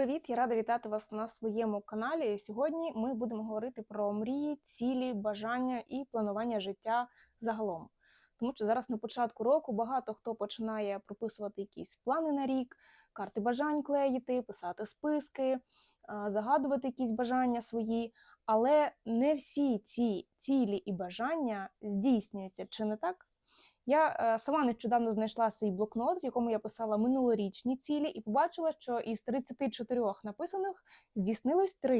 Привіт! Я рада вітати вас на своєму каналі. Сьогодні ми будемо говорити про мрії, цілі, бажання і планування життя загалом. Тому що зараз на початку року багато хто починає прописувати якісь плани на рік, карти бажань клеїти, писати списки, загадувати якісь бажання свої. Але не всі ці цілі і бажання здійснюються, чи не так? Я е, сама нещодавно знайшла свій блокнот, в якому я писала минулорічні цілі, і побачила, що із 34 написаних здійснилось 3.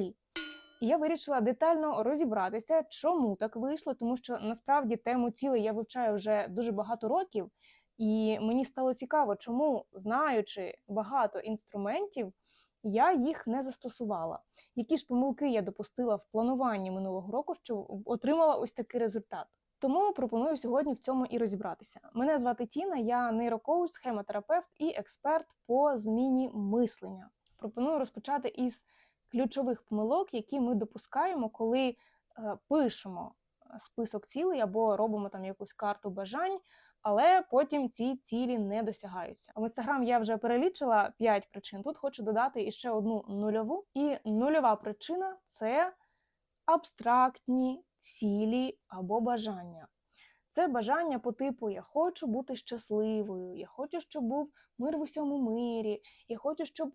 І я вирішила детально розібратися, чому так вийшло, тому що насправді тему цілей я вивчаю вже дуже багато років, і мені стало цікаво, чому, знаючи багато інструментів, я їх не застосувала. Які ж помилки я допустила в плануванні минулого року, що отримала ось такий результат. Тому пропоную сьогодні в цьому і розібратися. Мене звати Тіна, я нейрокоуч, схемотерапевт і експерт по зміні мислення. Пропоную розпочати із ключових помилок, які ми допускаємо, коли е, пишемо список цілей або робимо там якусь карту бажань, але потім ці цілі не досягаються. В інстаграм я вже перелічила 5 причин. Тут хочу додати іще одну нульову. І нульова причина це абстрактні цілі або бажання. Це бажання по типу Я хочу бути щасливою, я хочу, щоб був мир в усьому мирі, я хочу, щоб е,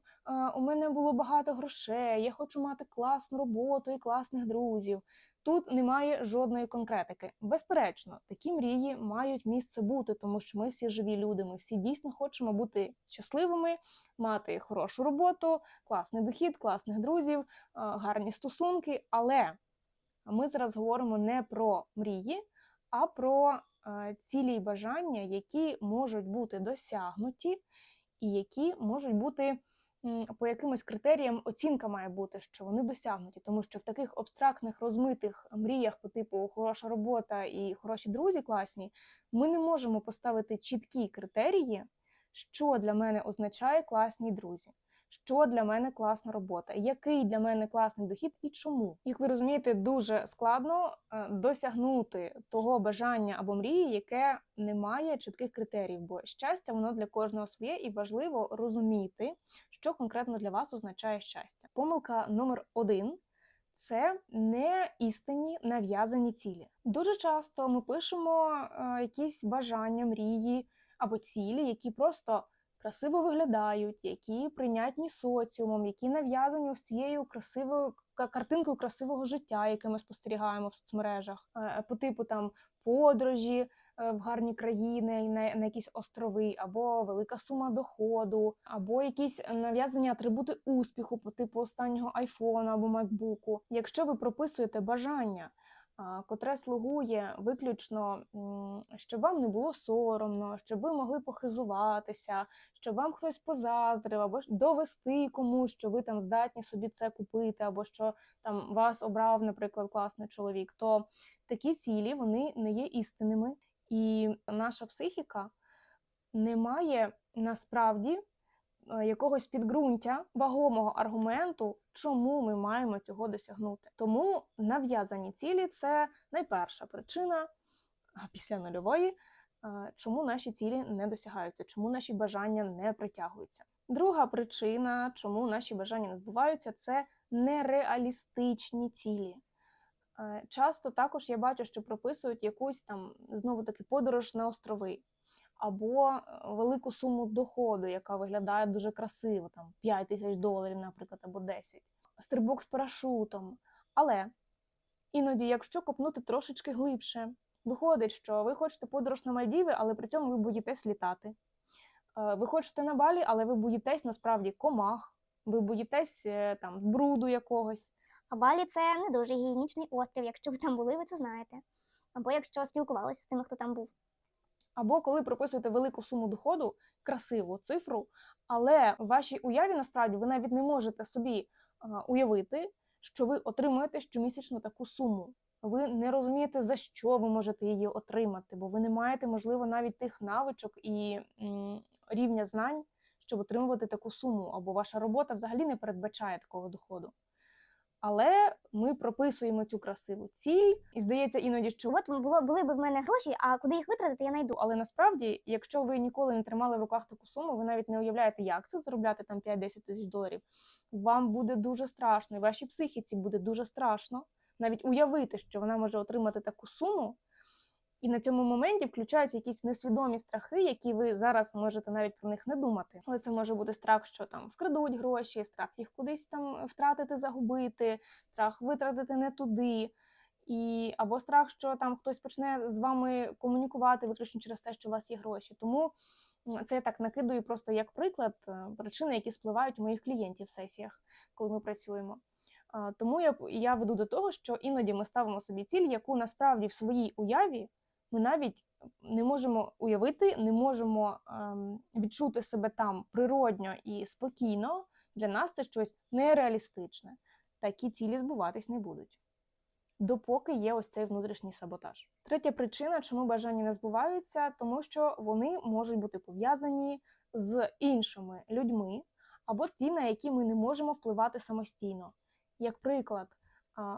у мене було багато грошей, я хочу мати класну роботу і класних друзів. Тут немає жодної конкретики. Безперечно, такі мрії мають місце бути, тому що ми всі живі люди. Ми всі дійсно хочемо бути щасливими, мати хорошу роботу, класний дохід, класних друзів, е, гарні стосунки. Але ми зараз говоримо не про мрії, а про е, цілі і бажання, які можуть бути досягнуті, і які можуть бути по якимось критеріям оцінка має бути, що вони досягнуті, тому що в таких абстрактних розмитих мріях по типу хороша робота і хороші друзі класні, ми не можемо поставити чіткі критерії, що для мене означає класні друзі. Що для мене класна робота, який для мене класний дохід і чому? Як ви розумієте, дуже складно е, досягнути того бажання або мрії, яке не має чітких критеріїв, бо щастя воно для кожного своє, і важливо розуміти, що конкретно для вас означає щастя. Помилка номер один. Це не істинні нав'язані цілі. Дуже часто ми пишемо е, якісь бажання, мрії або цілі, які просто красиво виглядають, які прийнятні соціумом, які нав'язані ось цією красивою картинкою красивого життя, яке ми спостерігаємо в соцмережах, Е, по типу там подорожі е, в гарні країни, на, якісь острови, або велика сума доходу, або якісь нав'язані атрибути успіху, по типу останнього айфона або макбуку. Якщо ви прописуєте бажання котре слугує виключно, щоб вам не було соромно, щоб ви могли похизуватися, щоб вам хтось позаздрив, або довести комусь, що ви там здатні собі це купити, або що там вас обрав, наприклад, класний чоловік, то такі цілі вони не є істинними, і наша психіка не має насправді якогось підґрунтя вагомого аргументу, чому ми маємо цього досягнути. Тому нав'язані цілі це найперша причина після нульової, е, чому наші цілі не досягаються, чому наші бажання не притягуються. Друга причина, чому наші бажання не збуваються, це нереалістичні цілі. Е, Часто також я бачу, що прописують якусь там знову таки подорож на острови або е, велику суму доходу, яка виглядає дуже красиво, там 5 тисяч доларів, наприклад, або 10, стрибок з парашутом. Але іноді, якщо копнути трошечки глибше, виходить, що ви хочете подорож на Мальдіви, але при цьому ви боїтесь літати. Е, Ви хочете на Балі, але ви боїтесь насправді комах, ви боїтесь е, там бруду якогось. А Балі це не дуже гігієнічний острів. Якщо ви там були, ви це знаєте. Або якщо спілкувалися з тими, хто там був. Або коли прописуєте велику суму доходу, красиву цифру, але в вашій уяві насправді ви навіть не можете собі уявити, що ви отримуєте щомісячно таку суму. Ви не розумієте, за що ви можете її отримати, бо ви не маєте, можливо, навіть тих навичок і рівня знань, щоб отримувати таку суму, або ваша робота взагалі не передбачає такого доходу. Але ми прописуємо цю красиву ціль, і здається іноді, що От було, були б в мене гроші, а куди їх витратити, я знайду. але насправді, якщо ви ніколи не тримали в руках таку суму, ви навіть не уявляєте, як це заробляти там 5-10 тисяч доларів. Вам буде дуже страшно, і вашій психіці буде дуже страшно навіть уявити, що вона може отримати таку суму. І на цьому моменті включаються якісь несвідомі страхи, які ви зараз можете навіть про них не думати. Але це може бути страх, що там вкрадуть гроші, страх їх кудись там втратити, загубити, страх витратити не туди. І або страх, що там хтось почне з вами комунікувати виключно через те, що у вас є гроші. Тому це я так накидаю просто як приклад е, причини, які спливають у моїх клієнтів в сесіях, коли ми працюємо. Тому я, я веду до того, що іноді ми ставимо собі ціль, яку насправді в своїй уяві ми навіть не можемо уявити, не можемо ем, відчути себе там природньо і спокійно. Для нас це щось нереалістичне. Такі цілі збуватись не будуть. Допоки є ось цей внутрішній саботаж. Третя причина, чому бажання не збуваються, тому що вони можуть бути пов'язані з іншими людьми або ті, на які ми не можемо впливати самостійно. Як приклад,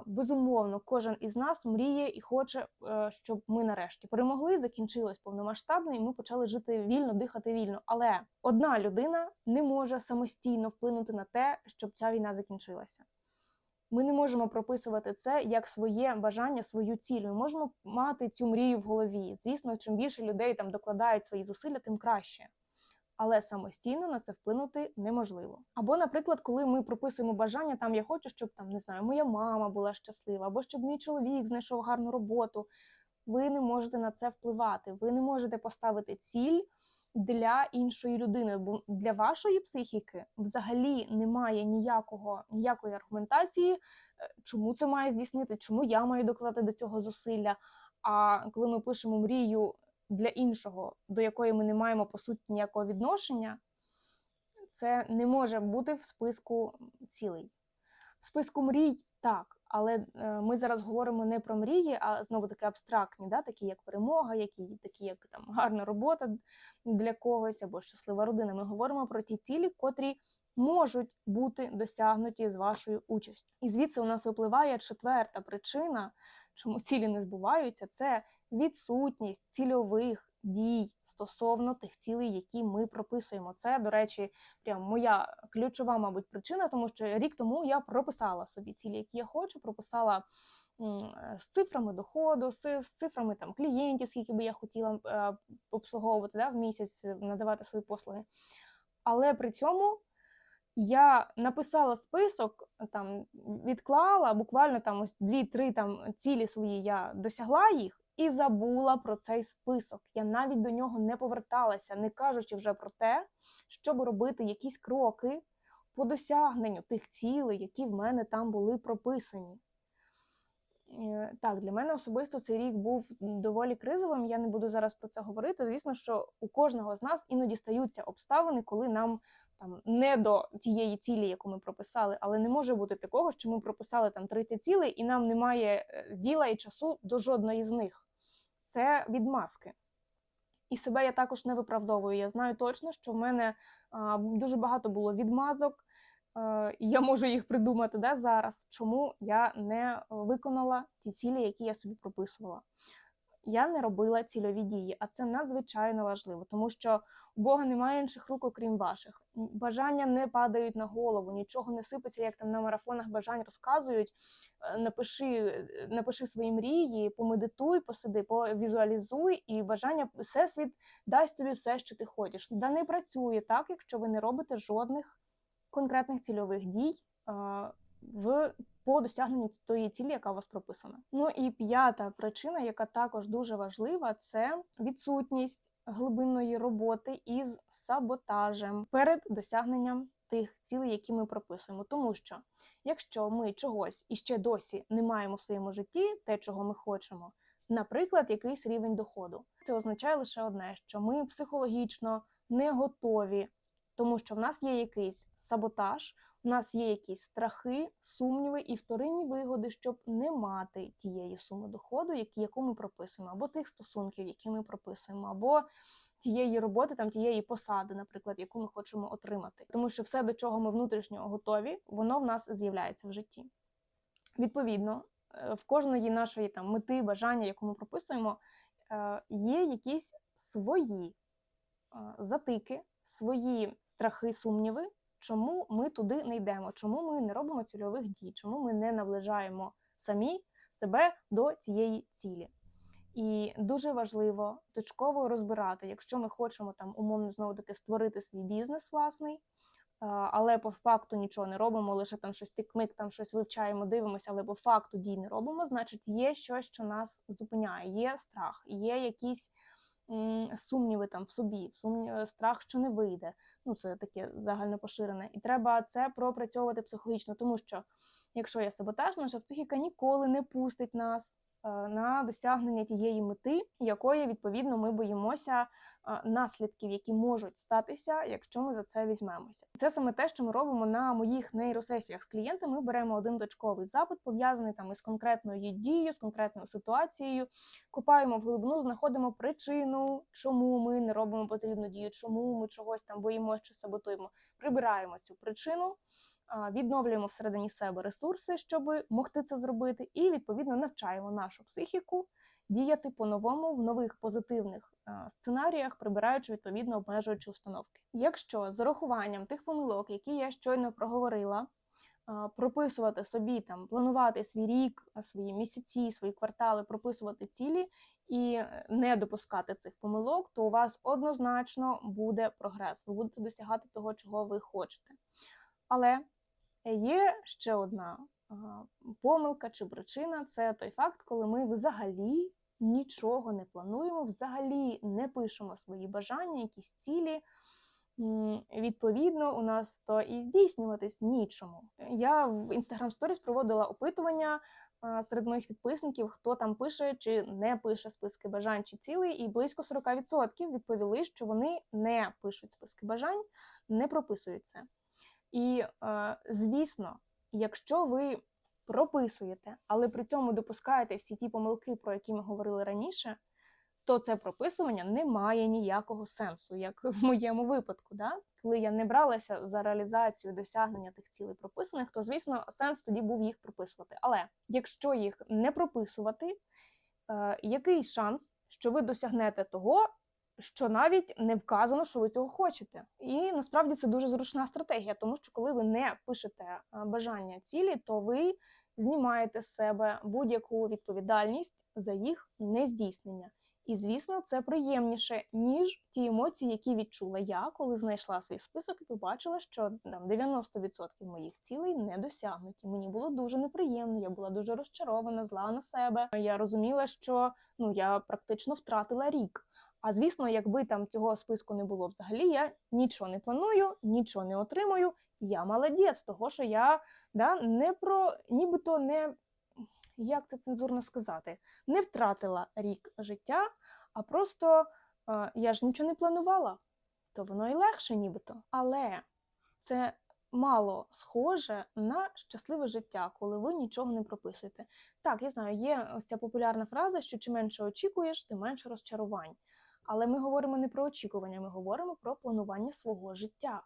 безумовно, кожен із нас мріє і хоче, е, щоб ми нарешті перемогли, закінчилось повномасштабне, і ми почали жити вільно, дихати вільно. Але одна людина не може самостійно вплинути на те, щоб ця війна закінчилася. Ми не можемо прописувати це як своє бажання, свою ціль. Ми можемо мати цю мрію в голові. Звісно, чим більше людей там докладають свої зусилля, тим краще. Але самостійно на це вплинути неможливо. Або, наприклад, коли ми прописуємо бажання, там я хочу, щоб там не знаю, моя мама була щаслива, або щоб мій чоловік знайшов гарну роботу. Ви не можете на це впливати. Ви не можете поставити ціль для іншої людини, бо для вашої психіки взагалі немає ніякого ніякої аргументації, е, чому це має здійснити, чому я маю докладати до цього зусилля. А коли ми пишемо мрію для іншого, до якої ми не маємо по суті ніякого відношення, це не може бути в списку цілей. В списку мрій так, але е, ми зараз говоримо не про мрії, а знову таки абстрактні, да, такі як перемога, які, такі як там гарна робота для когось або щаслива родина. Ми говоримо про ті цілі, котрі можуть бути досягнуті з вашою участю. І звідси у нас випливає четверта причина, чому цілі не збуваються, це відсутність цільових дій стосовно тих цілей, які ми прописуємо. Це, до речі, прям моя ключова, мабуть, причина, тому що рік тому я прописала собі цілі, які я хочу, прописала з цифрами доходу, з, цифрами там клієнтів, скільки би я хотіла е, обслуговувати да, в місяць, е, надавати свої послуги. Але при цьому я написала список, там відклала буквально там ось дві-три там цілі свої. Я досягла їх і забула про цей список. Я навіть до нього не поверталася, не кажучи вже про те, щоб робити якісь кроки по досягненню тих цілей, які в мене там були прописані. Е, Так, для мене особисто цей рік був доволі кризовим. Я не буду зараз про це говорити. Звісно, що у кожного з нас іноді стаються обставини, коли нам там не до тієї цілі, яку ми прописали, але не може бути такого, що ми прописали там 30 цілей, і нам немає е, діла і часу до жодної з них. Це відмазки. І себе я також не виправдовую. Я знаю точно, що в мене а, дуже багато було відмазок, а, і я можу їх придумати да, зараз, чому я не виконала ті цілі, які я собі прописувала. Я не робила цільові дії, а це надзвичайно важливо, тому що у Бога немає інших рук, окрім ваших. Бажання не падають на голову, нічого не сипеться, як там на марафонах бажань розказують. Е, Напиши, е, напиши свої мрії, помедитуй, посиди, повізуалізуй, і бажання всесвіт дасть тобі все, що ти хочеш. Да не працює так, якщо ви не робите жодних конкретних цільових дій в по досягненню тої цілі, яка у вас прописана. Ну і п'ята причина, яка також дуже важлива, це відсутність глибинної роботи із саботажем перед досягненням тих цілей, які ми прописуємо. Тому що якщо ми чогось і ще досі не маємо в своєму житті, те, чого ми хочемо, наприклад, якийсь рівень доходу, це означає лише одне, що ми психологічно не готові, тому що в нас є якийсь саботаж. У нас є якісь страхи, сумніви і вторинні вигоди, щоб не мати тієї суми доходу, яку ми прописуємо, або тих стосунків, які ми прописуємо, або тієї роботи, там тієї посади, наприклад, яку ми хочемо отримати. Тому що все, до чого ми внутрішньо готові, воно в нас з'являється в житті. Відповідно, е, в кожної нашої там мети, бажання, яку ми прописуємо, е, є якісь свої е, затики, свої страхи, сумніви, чому ми туди не йдемо, чому ми не робимо цільових дій, чому ми не наближаємо самі себе до цієї цілі. І дуже важливо точково розбирати, якщо ми хочемо там умовно знову таки створити свій бізнес власний, але по факту нічого не робимо, лише там щось тик-мик, там щось вивчаємо, дивимося, але по факту дій не робимо, значить є щось, що нас зупиняє, є страх, є якісь сумніви там в собі, сумнів, страх, що не вийде. Ну, це таке загально поширене. І треба це пропрацьовувати психологічно, тому що якщо є саботаж, наша психіка ніколи не пустить нас е, на досягнення тієї мети, якої відповідно ми боїмося е, наслідків, які можуть статися, якщо ми за це візьмемося. Це саме те, що ми робимо на моїх нейросесіях з клієнтами. Ми беремо один точковий запит, пов'язаний там із конкретною дією, з конкретною ситуацією, копаємо в глибину, знаходимо причину, чому ми не робимо потрібну дію, чому ми чогось там боїмося чи саботуємо. Прибираємо цю причину. Відновлюємо всередині себе ресурси, щоб могти це зробити, і відповідно навчаємо нашу психіку діяти по-новому в нових позитивних сценаріях, прибираючи відповідно обмежуючі установки. Якщо з урахуванням тих помилок, які я щойно проговорила, прописувати собі там, планувати свій рік, свої місяці, свої квартали, прописувати цілі і е, не допускати цих помилок, то у вас однозначно буде прогрес. Ви будете досягати того, чого ви хочете. Але є ще одна помилка чи причина це той факт, коли ми взагалі нічого не плануємо, взагалі не пишемо свої бажання, якісь цілі. Відповідно, у нас то і здійснюватись нічому. Я в Instagram Stories проводила опитування серед моїх підписників, хто там пише чи не пише списки бажань чи цілей, і близько 40% відповіли, що вони не пишуть списки бажань, не прописують це. І, е, звісно, якщо ви прописуєте, але при цьому допускаєте всі ті помилки, про які ми говорили раніше, то це прописування не має ніякого сенсу, як в моєму випадку. Да? Коли я не бралася за реалізацію досягнення тих цілей прописаних, то звісно сенс тоді був їх прописувати. Але якщо їх не прописувати, е, який шанс, що ви досягнете того, що навіть не вказано, що ви цього хочете. І насправді це дуже зручна стратегія, тому що коли ви не пишете е, бажання цілі, то ви знімаєте з себе будь-яку відповідальність за їх нездійснення. І звісно, це приємніше, ніж ті емоції, які відчула я, коли знайшла свій список і побачила, що там 90% моїх цілей не досягнуті. Мені було дуже неприємно, я була дуже розчарована, зла на себе. Я розуміла, що ну я практично втратила рік. А звісно, якби там цього списку не було взагалі, я нічого не планую, нічого не отримую. Я молодець, того що я да, не про нібито не як це цензурно сказати, не втратила рік життя, а просто е, я ж нічого не планувала, то воно і легше, нібито. Але це мало схоже на щасливе життя, коли ви нічого не прописуєте. Так, я знаю, є ось ця популярна фраза, що чим менше очікуєш, тим менше розчарувань. Але ми говоримо не про очікування, ми говоримо про планування свого життя,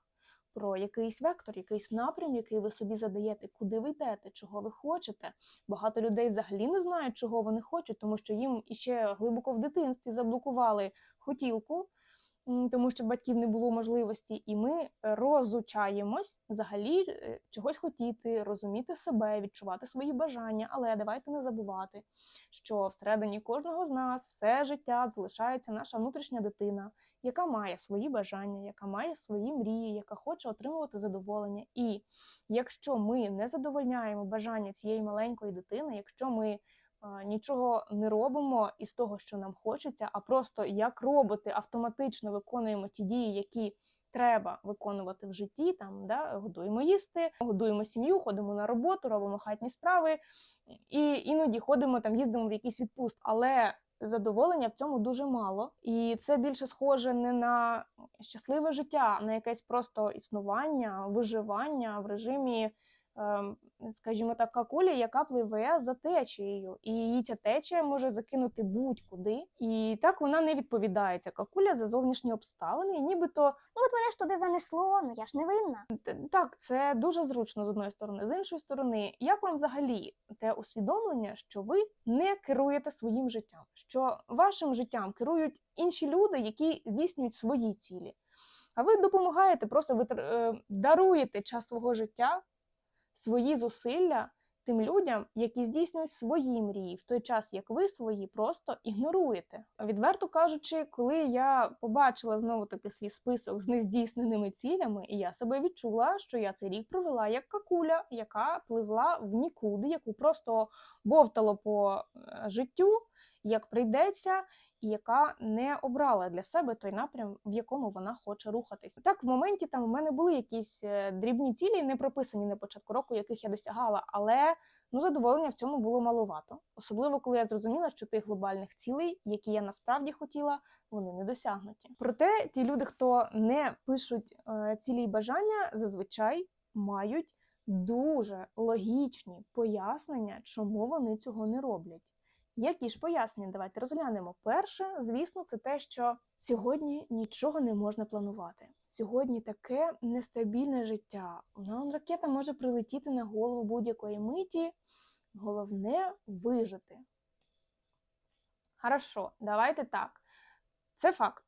про якийсь вектор, якийсь напрям, який ви собі задаєте, куди ви йдете, чого ви хочете. Багато людей взагалі не знають, чого вони хочуть, тому що їм іще глибоко в дитинстві заблокували хотілку, тому що батьків не було можливості, і ми розучаємось взагалі е, чогось хотіти, розуміти себе, відчувати свої бажання. Але давайте не забувати, що всередині кожного з нас все життя залишається наша внутрішня дитина, яка має свої бажання, яка має свої мрії, яка хоче отримувати задоволення. І якщо ми не задовольняємо бажання цієї маленької дитини, якщо ми нічого не робимо із того, що нам хочеться, а просто як роботи автоматично виконуємо ті дії, які треба виконувати в житті, там да, годуємо їсти, годуємо сім'ю, ходимо на роботу, робимо хатні справи, і іноді ходимо там, їздимо в якийсь відпуст, але задоволення в цьому дуже мало, і це більше схоже не на щасливе життя, а на якесь просто існування, виживання в режимі скажімо так, какуля, яка пливе за течією, і її ця течія може закинути будь-куди. І так вона не відповідає ця какуля за зовнішні обставини, і нібито Ну от мене ж туди занесло, ну я ж не винна. Так, це дуже зручно з одної сторони. З іншої сторони, як вам взагалі те усвідомлення, що ви не керуєте своїм життям, що вашим життям керують інші люди, які здійснюють свої цілі. А ви допомагаєте, просто ви е, даруєте час свого життя, свої зусилля тим людям, які здійснюють свої мрії, в той час як ви свої просто ігноруєте. Відверто кажучи, коли я побачила знову таки свій список з нездійсненими цілями, і я себе відчула, що я цей рік провела як какуля, яка пливла в нікуди, яку просто бовтало по е, життю, як прийдеться. І яка не обрала для себе той напрям, в якому вона хоче рухатись. Так, в моменті там у мене були якісь е, дрібні цілі, не прописані на початку року, яких я досягала, але ну задоволення в цьому було маловато. Особливо коли я зрозуміла, що тих глобальних цілей, які я насправді хотіла, вони не досягнуті. Проте ті люди, хто не пишуть е, цілі й бажання, зазвичай мають дуже логічні пояснення, чому вони цього не роблять. Які ж пояснення? Давайте розглянемо. Перше, звісно, це те, що сьогодні нічого не можна планувати. Сьогодні таке нестабільне життя. Ну, ракета може прилетіти на голову будь-якої миті. Головне вижити. Хорошо, давайте так. Це факт.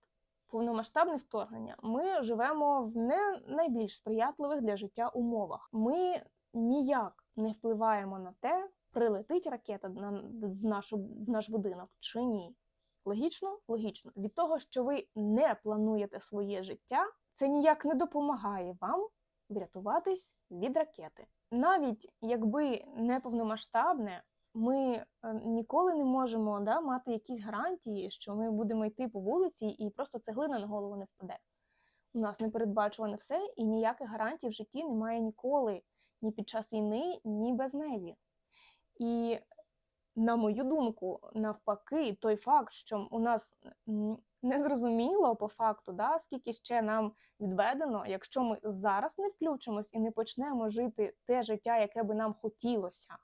Повномасштабне вторгнення. Ми живемо в не найбільш сприятливих для життя умовах. Ми ніяк не впливаємо на те, прилетить ракета на в, нашу, в наш будинок чи ні. Логічно? Логічно. Від того, що ви не плануєте своє життя, це ніяк не допомагає вам врятуватись від ракети. Навіть якби не повномасштабне, ми е, ніколи не можемо да, мати якісь гарантії, що ми будемо йти по вулиці і просто цеглина на голову не впаде. У нас непередбачуване все, і ніяких гарантій в житті немає ніколи, ні під час війни, ні без неї. І на мою думку, навпаки, той факт, що у нас м, не зрозуміло по факту, да, скільки ще нам відведено, якщо ми зараз не включимось і не почнемо жити те життя, яке би нам хотілося.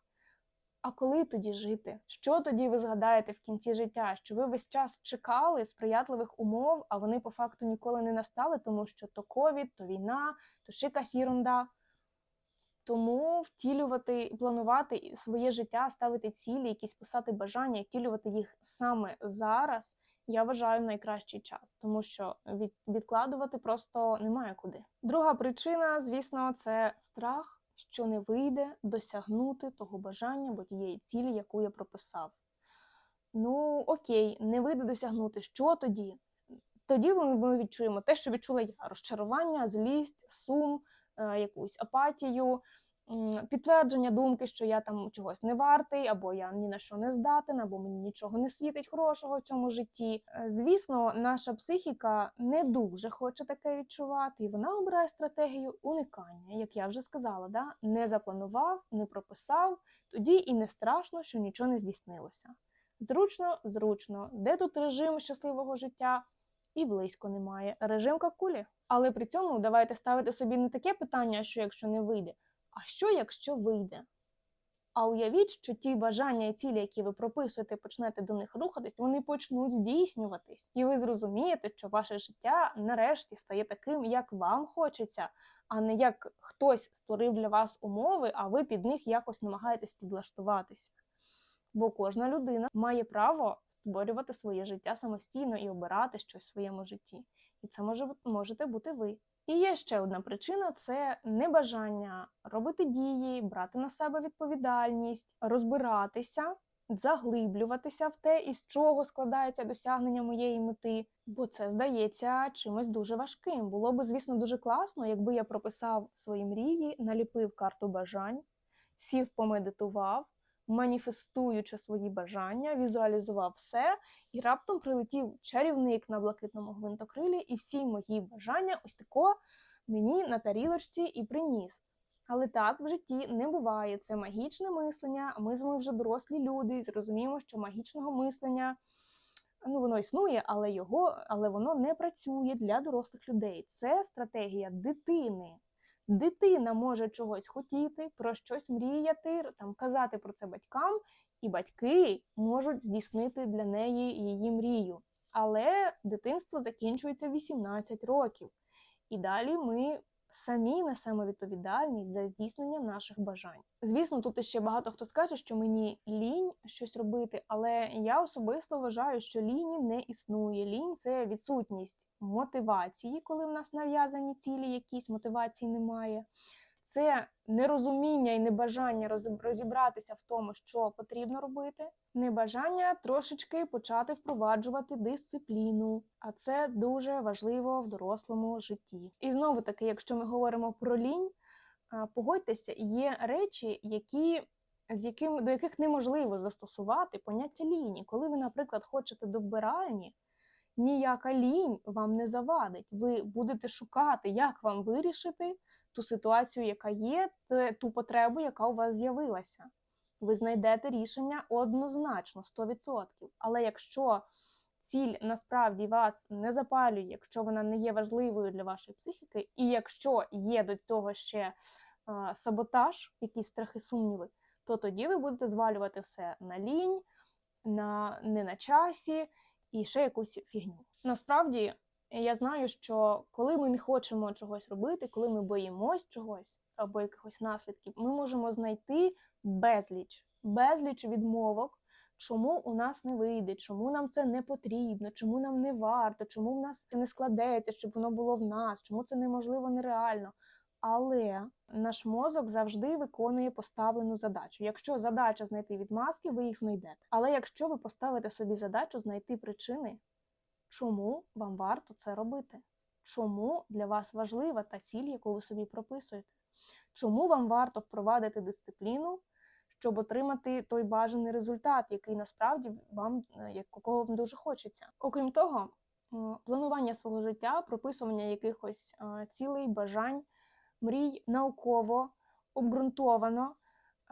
А коли тоді жити? Що тоді ви згадаєте в кінці життя? Що ви весь час чекали сприятливих умов, а вони по факту ніколи не настали, тому що то ковід, то війна, то ще якась єрунда. Тому втілювати планувати своє життя, ставити цілі, якісь писати бажання, втілювати їх саме зараз, я вважаю найкращий час, тому що від, відкладувати просто немає куди. Друга причина, звісно, це страх, що не вийде досягнути того бажання або тієї цілі, яку я прописав. Ну, окей, не вийде досягнути. Що тоді? Тоді ми, відчуємо те, що відчула я: розчарування, злість, сум, якусь апатію, підтвердження думки, що я там чогось не вартий, або я ні на що не здатен, або мені нічого не світить хорошого в цьому житті. Е, Звісно, наша психіка не дуже хоче таке відчувати, і вона обирає стратегію уникання, як я вже сказала, да? не запланував, не прописав, тоді і не страшно, що нічого не здійснилося. Зручно, зручно, де тут режим щасливого життя? І близько немає. Режим какулі. Але при цьому давайте ставити собі не таке питання, що якщо не вийде, а що якщо вийде? А уявіть, що ті бажання і цілі, які ви прописуєте, почнете до них рухатись, вони почнуть здійснюватись. І ви зрозумієте, що ваше життя нарешті стає таким, як вам хочеться, а не як хтось створив для вас умови, а ви під них якось намагаєтесь підлаштуватися. Бо кожна людина має право створювати своє життя самостійно і обирати щось в своєму житті. І це може можете бути ви. І є ще одна причина: це небажання робити дії, брати на себе відповідальність, розбиратися, заглиблюватися в те, із чого складається досягнення моєї мети, бо це здається чимось дуже важким. Було би, звісно, дуже класно, якби я прописав свої мрії, наліпив карту бажань, сів, помедитував, маніфестуючи свої бажання, візуалізував все, і раптом прилетів чарівник на блакитному гвинтокрилі, і всі мої бажання ось тако мені на тарілочці і приніс. Але так в житті не буває. Це магічне мислення. а Ми з вами вже дорослі люди, і зрозуміємо, що магічного мислення ну воно існує, але його, але воно не працює для дорослих людей. Це стратегія дитини. Дитина може чогось хотіти, про щось мріяти, там казати про це батькам, і батьки можуть здійснити для неї її мрію. Але дитинство закінчується 18 років. І далі ми самі несемо відповідальність за здійснення наших бажань. Звісно, тут ще багато хто скаже, що мені лінь щось робити, але я особисто вважаю, що ліні не існує. Лінь це відсутність мотивації, коли в нас нав'язані цілі, якісь мотивації немає. Це нерозуміння і небажання розібратися в тому, що потрібно робити, небажання трошечки почати впроваджувати дисципліну, а це дуже важливо в дорослому житті. І знову таки, якщо ми говоримо про лінь, погодьтеся, є речі, які. З яким до яких неможливо застосувати поняття ліні. Коли ви, наприклад, хочете до вбиральні, ніяка лінь вам не завадить. Ви будете шукати, як вам вирішити ту ситуацію, яка є, ту потребу, яка у вас з'явилася. Ви знайдете рішення однозначно 100%. Але якщо ціль насправді вас не запалює, якщо вона не є важливою для вашої психіки, і якщо є до того ще саботаж, якісь страхи, сумніви, то тоді ви будете звалювати все на лінь, на не на часі і ще якусь фігню. Насправді я знаю, що коли ми не хочемо чогось робити, коли ми боїмось чогось або якихось наслідків, ми можемо знайти безліч, безліч відмовок, чому у нас не вийде, чому нам це не потрібно, чому нам не варто, чому в нас це не складеться, щоб воно було в нас, чому це неможливо нереально. Але наш мозок завжди виконує поставлену задачу. Якщо задача знайти відмазки, ви їх знайдете. Але якщо ви поставите собі задачу знайти причини, чому вам варто це робити? Чому для вас важлива та ціль, яку ви собі прописуєте? Чому вам варто впровадити дисципліну, щоб отримати той бажаний результат, який насправді вам е, якого вам дуже хочеться? Окрім того, планування свого життя, прописування якихось е, цілей, бажань, мрій науково, обґрунтовано,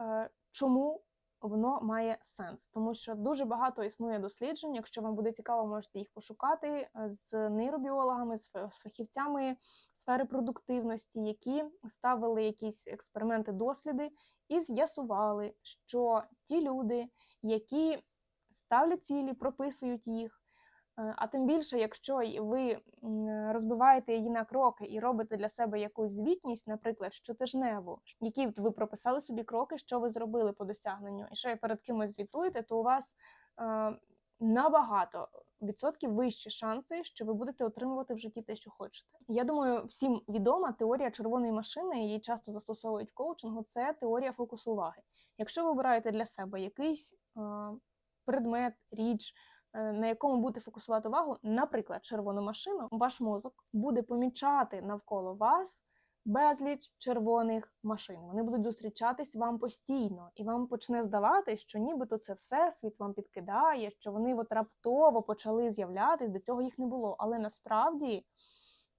е, чому воно має сенс, тому що дуже багато існує досліджень. Якщо вам буде цікаво, можете їх пошукати е, з нейробіологами, з фахівцями сфери продуктивності, які ставили якісь експерименти, досліди і з'ясували, що ті люди, які ставлять цілі, прописують їх. Е, А тим більше, якщо ви розбиваєте її на кроки і робите для себе якусь звітність, наприклад, щотижневу, які ви прописали собі кроки, що ви зробили по досягненню, і ще перед кимось звітуєте, то у вас е, набагато відсотків вищі шанси, що ви будете отримувати в житті те, що хочете. Я думаю, всім відома теорія червоної машини, її часто застосовують в коучингу. Це теорія фокусу уваги. Якщо ви обираєте для себе якийсь е, предмет, річ, е, на якому будете фокусувати увагу, наприклад, червону машину, ваш мозок буде помічати навколо вас безліч червоних машин. Вони будуть зустрічатись вам постійно, і вам почне здавати, що нібито це все світ вам підкидає, що вони от раптово почали з'являтись, до цього їх не було. Але насправді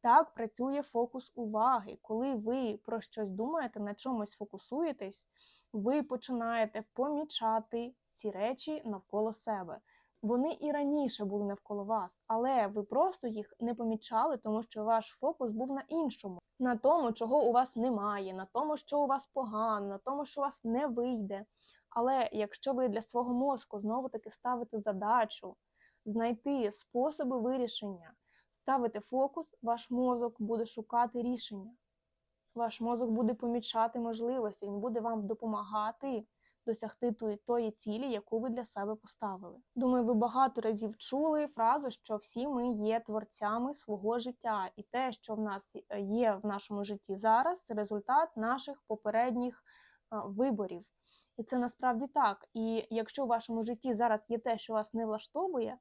так працює фокус уваги. Коли ви про щось думаєте, на чомусь фокусуєтесь, ви починаєте помічати ці речі навколо себе. Вони і раніше були навколо вас, але ви просто їх не помічали, тому що ваш фокус був на іншому, на тому, чого у вас немає, на тому, що у вас погано, на тому, що у вас не вийде. Але якщо ви для свого мозку знову таки ставите задачу знайти способи вирішення, ставите фокус, ваш мозок буде шукати рішення. Ваш мозок буде помічати можливості, він буде вам допомагати досягти тої, тої цілі, яку ви для себе поставили. Думаю, ви багато разів чули фразу, що всі ми є творцями свого життя, і те, що в нас є в нашому житті зараз, це результат наших попередніх е, виборів. І це насправді так. І якщо в вашому житті зараз є те, що вас не влаштовує,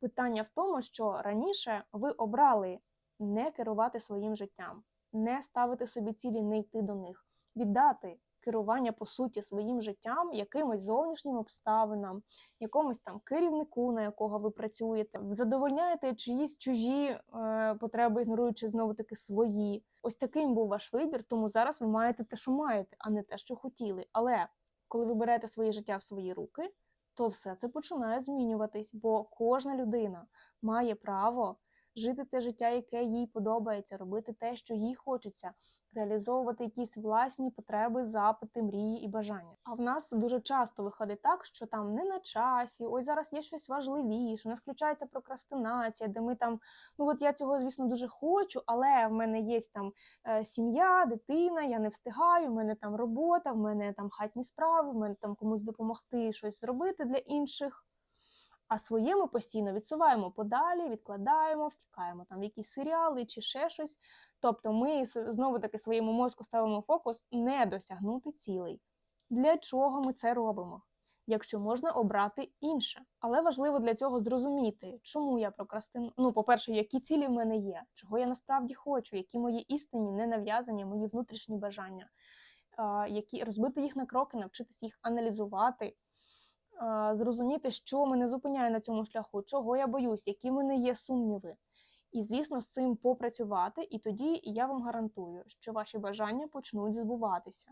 питання в тому, що раніше ви обрали не керувати своїм життям, не ставити собі цілі, не йти до них, віддати керування по суті своїм життям, якимось зовнішнім обставинам, якомусь там керівнику, на якого ви працюєте, задовольняєте чиїсь чужі е, потреби, ігноруючи знову таки свої. Ось таким був ваш вибір, тому зараз ви маєте те, що маєте, а не те, що хотіли. Але коли ви берете своє життя в свої руки, то все це починає змінюватись, бо кожна людина має право жити те життя, яке їй подобається, робити те, що їй хочеться, реалізовувати якісь власні потреби, запити, мрії і бажання. А в нас дуже часто виходить так, що там не на часі, ось зараз є щось важливіше, у нас включається прокрастинація, де ми там, ну от я цього, звісно, дуже хочу, але в мене є там е, сім'я, дитина, я не встигаю, в мене там робота, в мене там хатні справи, в мене там комусь допомогти щось зробити для інших. А своє ми постійно відсуваємо подалі, відкладаємо, втікаємо там в якісь серіали чи ще щось. Тобто ми знову таки своєму мозку ставимо фокус не досягнути цілей. Для чого ми це робимо? Якщо можна обрати інше. Але важливо для цього зрозуміти, чому я прокрастину. Ну, по-перше, які цілі в мене є, чого я насправді хочу, які мої істинні, ненав'язані, мої внутрішні бажання, які розбити їх на кроки, навчитись їх аналізувати, зрозуміти, що мене зупиняє на цьому шляху, чого я боюсь, які в мене є сумніви. І, звісно, з цим попрацювати, і тоді я вам гарантую, що ваші бажання почнуть збуватися.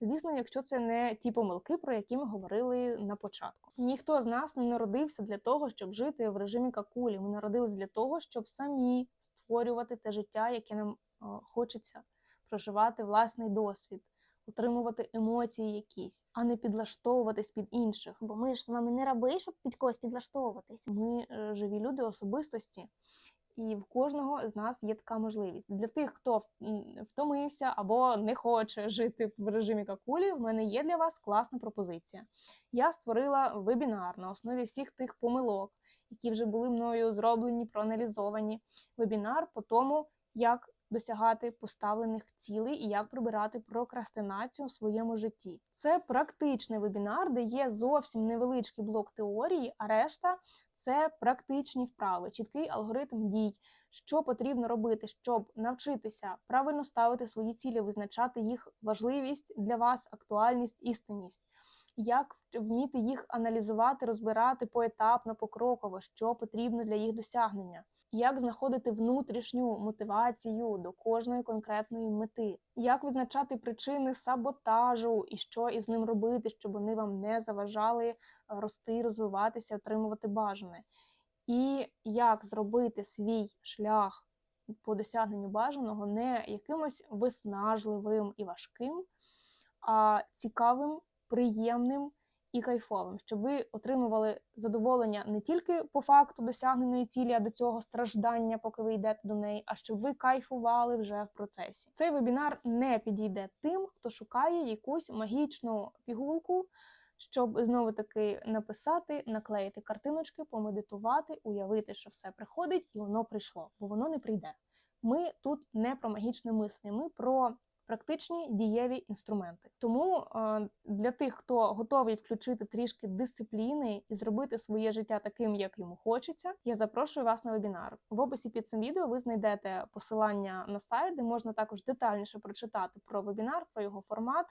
Звісно, якщо це не ті помилки, про які ми говорили на початку. Ніхто з нас не народився для того, щоб жити в режимі какулі. Ми народились для того, щоб самі створювати те життя, яке нам хочеться, проживати власний досвід, отримувати емоції якісь, а не підлаштовуватись під інших. Бо ми ж з вами не раби, щоб під когось підлаштовуватись. Ми е, живі люди, особистості, і в кожного з нас є така можливість. Для тих, хто втомився або не хоче жити в режимі какулі, в мене є для вас класна пропозиція. Я створила вебінар на основі всіх тих помилок, які вже були мною зроблені, проаналізовані. Вебінар по тому, як досягати поставлених цілей і як прибирати прокрастинацію у своєму житті. Це практичний вебінар, де є зовсім невеличкий блок теорії, а решта це практичні вправи, чіткий алгоритм дій, що потрібно робити, щоб навчитися правильно ставити свої цілі, визначати їх важливість для вас, актуальність, істинність. Як вміти їх аналізувати, розбирати поетапно, покроково, що потрібно для їх досягнення, як знаходити внутрішню мотивацію до кожної конкретної мети, як визначати причини саботажу і що із ним робити, щоб вони вам не заважали е, рости, розвиватися, отримувати бажане, і як зробити свій шлях по досягненню бажаного не якимось виснажливим і важким, а цікавим, приємним і кайфовим, щоб ви отримували задоволення не тільки по факту досягненої цілі, а до цього страждання, поки ви йдете до неї, а щоб ви кайфували вже в процесі. Цей вебінар не підійде тим, хто шукає якусь магічну пігулку, щоб знову таки написати, наклеїти картиночки, помедитувати, уявити, що все приходить, і воно прийшло, бо воно не прийде. Ми тут не про магічне мислення, ми про практичні дієві інструменти. Тому е, для тих, хто готовий включити трішки дисципліни і зробити своє життя таким, як йому хочеться, я запрошую вас на вебінар. В описі під цим відео ви знайдете посилання на сайт, де можна також детальніше прочитати про вебінар, про його формат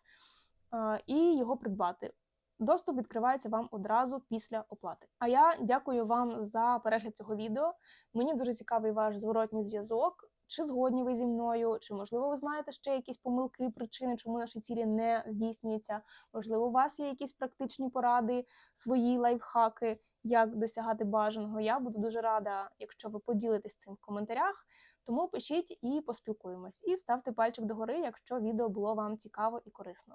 е, і його придбати. Доступ відкривається вам одразу після оплати. А я дякую вам за перегляд цього відео. Мені дуже цікавий ваш зворотній зв'язок. Чи згодні ви зі мною, чи можливо ви знаєте ще якісь помилки, причини, чому наші цілі не здійснюються? Можливо, у вас є якісь практичні поради, свої лайфхаки, як досягати бажаного. Я буду дуже рада, якщо ви поділитесь цим в коментарях. Тому пишіть і поспілкуємось. І ставте пальчик догори, якщо відео було вам цікаво і корисно.